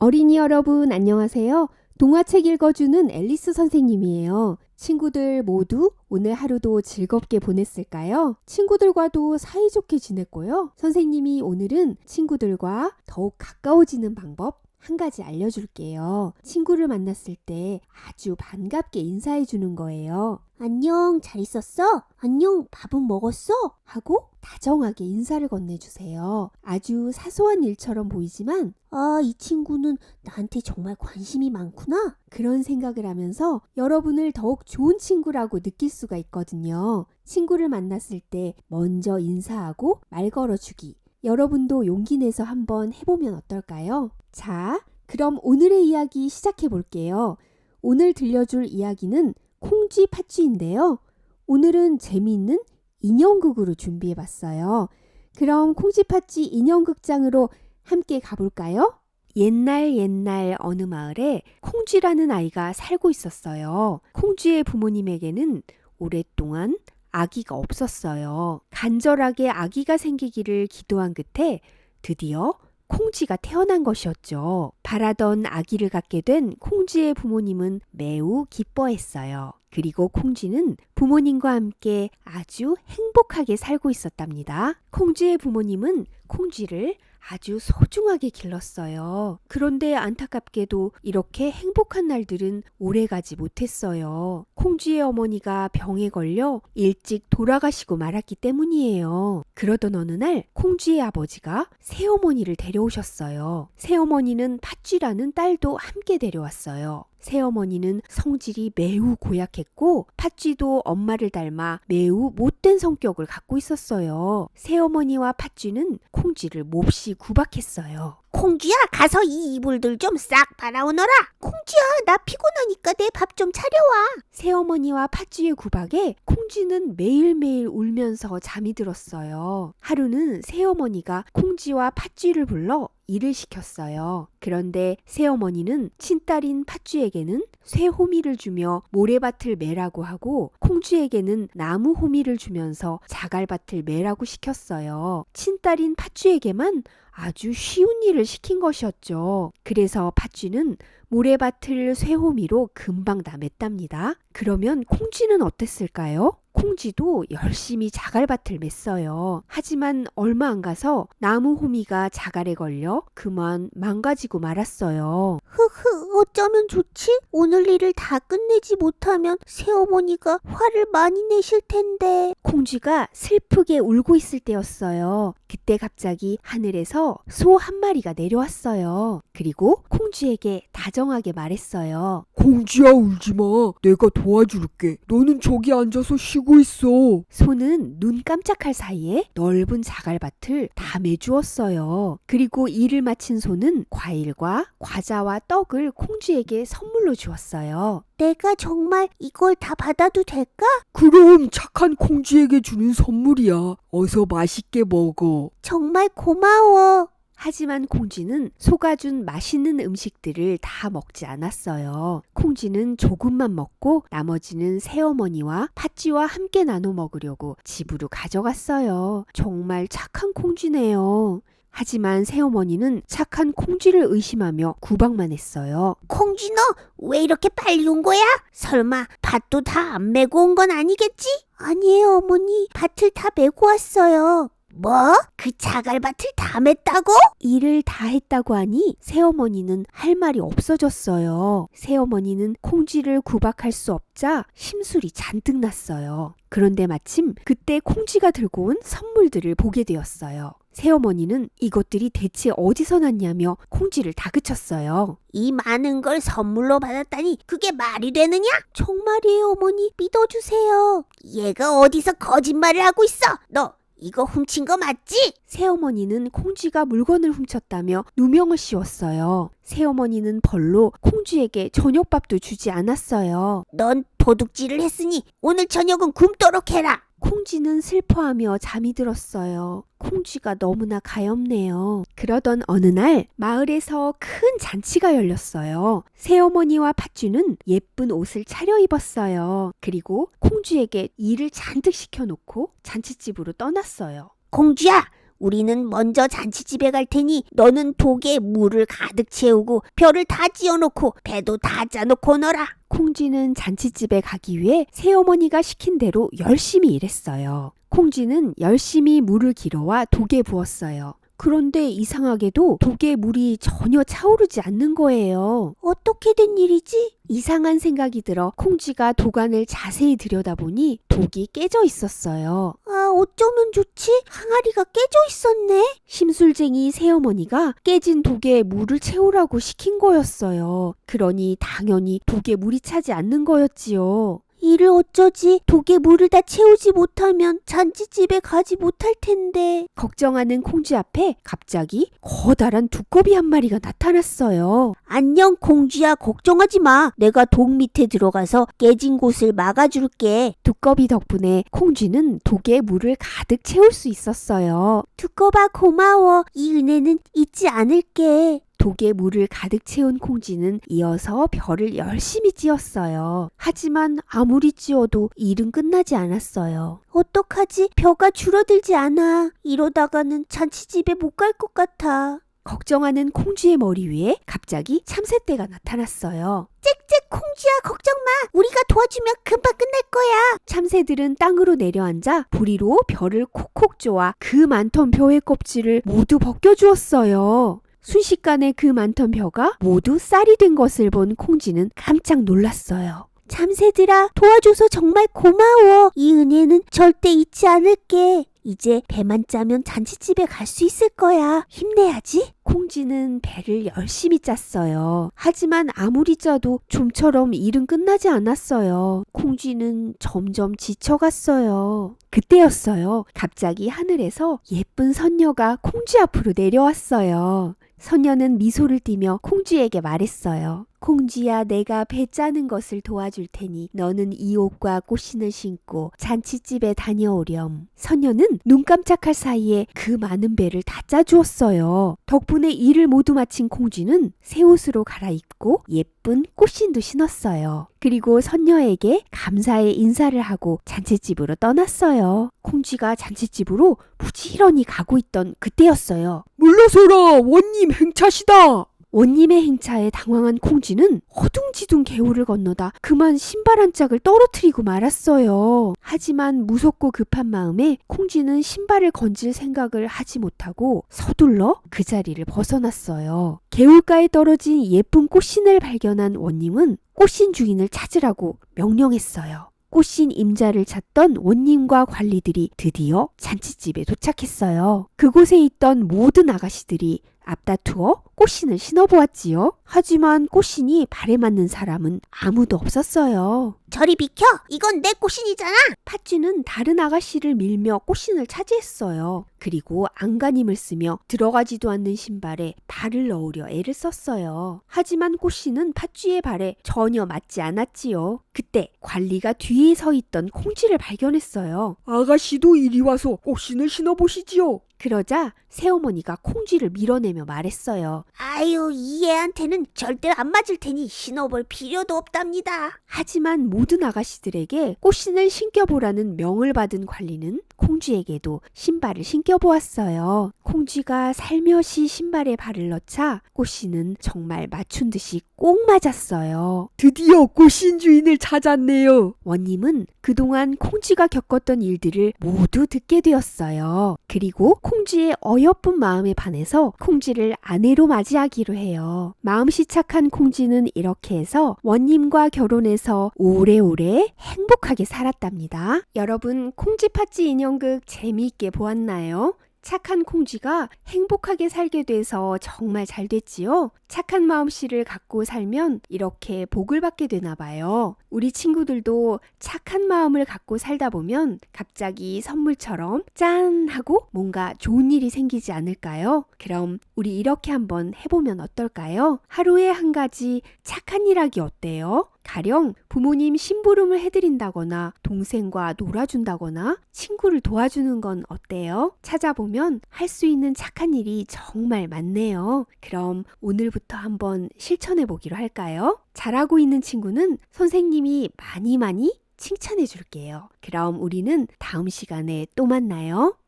어린이 여러분 안녕하세요. 동화책 읽어주는 앨리스 선생님이에요. 친구들 모두 오늘 하루도 즐겁게 보냈을까요? 친구들과도 사이좋게 지냈고요. 선생님이 오늘은 친구들과 더욱 가까워지는 방법 한 가지 알려줄게요. 친구를 만났을 때 아주 반갑게 인사해 주는 거예요. 안녕, 잘 있었어? 안녕, 밥은 먹었어? 하고 다정하게 인사를 건네주세요. 아주 사소한 일처럼 보이지만, 아, 이 친구는 나한테 정말 관심이 많구나? 그런 생각을 하면서 여러분을 더욱 좋은 친구라고 느낄 수가 있거든요. 친구를 만났을 때 먼저 인사하고 말 걸어주기. 여러분도 용기 내서 한번 해보면 어떨까요? 자, 그럼 오늘의 이야기 시작해 볼게요. 오늘 들려줄 이야기는 콩쥐 팥쥐인데요. 오늘은 재미있는 인형극으로 준비해 봤어요. 그럼 콩쥐 팥쥐 인형극장으로 함께 가볼까요? 옛날 옛날 어느 마을에 콩쥐라는 아이가 살고 있었어요. 콩쥐의 부모님에게는 오랫동안 아기가 없었어요. 간절하게 아기가 생기기를 기도한 끝에 드디어 콩쥐가 태어난 것이었죠. 바라던 아기를 갖게 된 콩쥐의 부모님은 매우 기뻐했어요. 그리고 콩쥐는 부모님과 함께 아주 행복하게 살고 있었답니다. 콩쥐의 부모님은 콩쥐를 아주 소중하게 길렀어요. 그런데 안타깝게도 이렇게 행복한 날들은 오래가지 못했어요. 콩쥐의 어머니가 병에 걸려 일찍 돌아가시고 말았기 때문이에요. 그러던 어느 날 콩쥐의 아버지가 새어머니를 데려오셨어요. 새어머니는 팥쥐라는 딸도 함께 데려왔어요. 새어머니는 성질이 매우 고약했고 팥쥐도 엄마를 닮아 매우 못된 성격을 갖고 있었어요. 새어머니와 팥쥐는 콩쥐를 몹시 구박했어요. 콩쥐야 가서 이 이불들 좀 싹 빨아오너라 콩쥐야 나 피곤하니까 내 밥 좀 차려와 새어머니와 팥쥐의 구박에 콩쥐는 매일매일 울면서 잠이 들었어요. 하루는 새어머니가 콩쥐와 팥쥐를 불러 일을 시켰어요. 그런데 새어머니는 친딸인 팥쥐에게는 쇠호미를 주며 모래밭을 매라고 하고 콩쥐에게는 나무 호미를 주면서 자갈밭을 매라고 시켰어요. 친딸인 팥쥐에게만 아주 쉬운 일을 시킨 것이었죠. 그래서 팥쥐는 모래밭을 쇠호미로 금방 다 맸답니다. 그러면 콩쥐는 어땠을까요? 콩쥐도 열심히 자갈밭을 맸어요. 하지만 얼마 안 가서 나무 호미가 자갈에 걸려 그만 망가지고 말았어요. 흐흐 어쩌면 좋지 오늘 일을 다 끝내지 못하면 새어머니가 화를 많이 내실 텐데 콩쥐가 슬프게 울고 있을 때였어요. 그때 갑자기 하늘에서 소 한 마리가 내려왔어요. 그리고 콩쥐에게 다정하게 말했어요. 콩쥐야 울지 마. 내가 도와줄게. 너는 저기 앉아서 쉬고 있어. 소는 눈 깜짝할 사이에 넓은 자갈밭을 다 매주었어요. 그리고 일을 마친 소는 과일과 과자와 떡을 콩쥐에게 선물로 주었어요. 내가 정말 이걸 다 받아도 될까? 그럼 착한 콩쥐에게 주는 선물이야. 어서 맛있게 먹어. 정말 고마워 하지만 콩쥐는 소가 준 맛있는 음식들을 다 먹지 않았어요. 콩쥐는 조금만 먹고 나머지는 새어머니와 팥쥐와 함께 나눠 먹으려고 집으로 가져갔어요. 정말 착한 콩쥐네요. 하지만 새어머니는 착한 콩쥐를 의심하며 구박만 했어요. 콩쥐 너 왜 이렇게 빨리 온 거야? 설마 밭도 다 안 메고 온 건 아니겠지? 아니에요 어머니 밭을 다 메고 왔어요 뭐? 그 자갈밭을 다 맸다고? 일을 다 했다고 하니 새어머니는 할 말이 없어졌어요. 새어머니는 콩쥐를 구박할 수 없자 심술이 잔뜩 났어요. 그런데 마침 그때 콩쥐가 들고 온 선물들을 보게 되었어요. 새어머니는 이것들이 대체 어디서 났냐며 콩쥐를 다그쳤어요. 이 많은 걸 선물로 받았다니 그게 말이 되느냐? 정말이에요 어머니 믿어주세요 얘가 어디서 거짓말을 하고 있어 너 이거 훔친 거 맞지? 새어머니는 콩쥐가 물건을 훔쳤다며 누명을 씌웠어요. 새어머니는 벌로 콩쥐에게 저녁밥도 주지 않았어요. 넌 도둑질을 했으니 오늘 저녁은 굶도록 해라 콩쥐는 슬퍼하며 잠이 들었어요. 콩쥐가 너무나 가엾네요. 그러던 어느 날 마을에서 큰 잔치가 열렸어요. 새어머니와 팥쥐는 예쁜 옷을 차려입었어요. 그리고 콩쥐에게 일을 잔뜩 시켜놓고 잔치집으로 떠났어요. 공주야 우리는 먼저 잔치집에 갈 테니 너는 독에 물을 가득 채우고 별을 다 찧어놓고 배도 다 짜놓고 너라. 콩쥐는 잔치집에 가기 위해 새어머니가 시킨 대로 열심히 일했어요. 콩쥐는 열심히 물을 길어와 독에 부었어요. 그런데 이상하게도 독에 물이 전혀 차오르지 않는 거예요. 어떻게 된 일이지? 이상한 생각이 들어 콩쥐가 도관을 자세히 들여다보니 독이 깨져 있었어요. 아, 어쩌면 좋지? 항아리가 깨져 있었네. 심술쟁이 새어머니가 깨진 독에 물을 채우라고 시킨 거였어요. 그러니 당연히 독에 물이 차지 않는 거였지요. 이를 어쩌지? 독에 물을 다 채우지 못하면 잔치집에 가지 못할 텐데. 걱정하는 콩쥐 앞에 갑자기 커다란 두꺼비 한 마리가 나타났어요. 안녕, 공주야. 걱정하지 마. 내가 독 밑에 들어가서 깨진 곳을 막아줄게. 두꺼비 덕분에 콩쥐는 독에 물을 가득 채울 수 있었어요. 두꺼봐, 고마워. 이 은혜는 잊지 않을게. 독에 물을 가득 채운 콩쥐는 이어서 별을 열심히 찧었어요. 하지만 아무리 찧어도 일은 끝나지 않았어요. 어떡하지? 벼가 줄어들지 않아. 이러다가는 잔치집에 못 갈 것 같아. 걱정하는 콩쥐의 머리 위에 갑자기 참새떼가 나타났어요. 짹짹 콩쥐야 걱정 마. 우리가 도와주면 금방 끝날 거야. 참새들은 땅으로 내려앉아 부리로 별을 콕콕 쪼아 그 많던 벼의 껍질을 모두 벗겨주었어요. 순식간에 그 많던 벼가 모두 쌀이 된 것을 본 콩쥐는 깜짝 놀랐어요. 참새들아 도와줘서 정말 고마워. 이 은혜는 절대 잊지 않을게. 이제 배만 짜면 잔치집에 갈 수 있을 거야. 힘내야지. 콩쥐는 배를 열심히 짰어요. 하지만 아무리 짜도 좀처럼 일은 끝나지 않았어요. 콩쥐는 점점 지쳐갔어요. 그때였어요. 갑자기 하늘에서 예쁜 선녀가 콩쥐 앞으로 내려왔어요. 선녀는 미소를 띠며 콩쥐에게 말했어요. 콩쥐야, 내가 배 짜는 것을 도와줄 테니 너는 이 옷과 꽃신을 신고 잔치집에 다녀오렴. 선녀는 눈 깜짝할 사이에 그 많은 배를 다 짜주었어요. 덕분에 일을 모두 마친 콩쥐는 새 옷으로 갈아입고 예쁜 꽃신도 신었어요. 그리고 선녀에게 감사의 인사를 하고 잔치집으로 떠났어요. 콩쥐가 잔치집으로 부지런히 가고 있던 그때였어요. 물러서라 원님 행차시다. 원님의 행차에 당황한 콩쥐는 허둥지둥 개울을 건너다 그만 신발 한 짝을 떨어뜨리고 말았어요. 하지만 무섭고 급한 마음에 콩쥐는 신발을 건질 생각을 하지 못하고 서둘러 그 자리를 벗어났어요. 개울가에 떨어진 예쁜 꽃신을 발견한 원님은 꽃신 주인을 찾으라고 명령했어요. 꽃신 임자를 찾던 원님과 관리들이 드디어 잔치집에 도착했어요. 그곳에 있던 모든 아가씨들이 앞다투어 꽃신을 신어보았지요. 하지만 꽃신이 발에 맞는 사람은 아무도 없었어요. 저리 비켜. 이건 내 꽃신이잖아. 팥쥐는 다른 아가씨를 밀며 꽃신을 차지했어요. 그리고 안간힘을 쓰며 들어가지도 않는 신발에 발을 넣으려 애를 썼어요. 하지만 꽃신은 팥쥐의 발에 전혀 맞지 않았지요. 그때 관리가 뒤에 서 있던 콩쥐를 발견했어요. 아가씨도 이리 와서 꽃신을 신어보시지요. 그러자 새어머니가 콩쥐를 밀어내며 말했어요. 아유, 이 애한테는 절대 안 맞을 테니 신어볼 필요도 없답니다. 하지만 모든 아가씨들에게 꽃신을 신겨보라는 명을 받은 관리는 콩쥐에게도 신발을 신겨보았어요. 콩쥐가 살며시 신발에 발을 넣자 꽃신은 정말 맞춘 듯이 꼭 맞았어요. 드디어 꽃신 주인을 찾았네요. 원님은 그동안 콩쥐가 겪었던 일들을 모두 듣게 되었어요. 그리고 콩쥐의 어여쁜 마음에 반해서 콩쥐를 아내로 맞이하기로 해요. 마음씨 착한 콩쥐는 이렇게 해서 원님과 결혼해서 오래오래 행복하게 살았답니다. 여러분, 콩쥐 팥쥐 인형극 재미있게 보았나요? 착한 콩쥐가 행복하게 살게 돼서 정말 잘 됐지요? 착한 마음씨를 갖고 살면 이렇게 복을 받게 되나 봐요. 우리 친구들도 착한 마음을 갖고 살다 보면 갑자기 선물처럼 짠! 하고 뭔가 좋은 일이 생기지 않을까요? 그럼 우리 이렇게 한번 해보면 어떨까요? 하루에 한 가지 착한 일 하기 어때요? 가령 부모님 심부름을 해드린다거나 동생과 놀아준다거나 친구를 도와주는 건 어때요? 찾아보면 할 수 있는 착한 일이 정말 많네요. 그럼 오늘부터 한번 실천해 보기로 할까요? 잘하고 있는 친구는 선생님이 많이 많이 칭찬해 줄게요. 그럼 우리는 다음 시간에 또 만나요.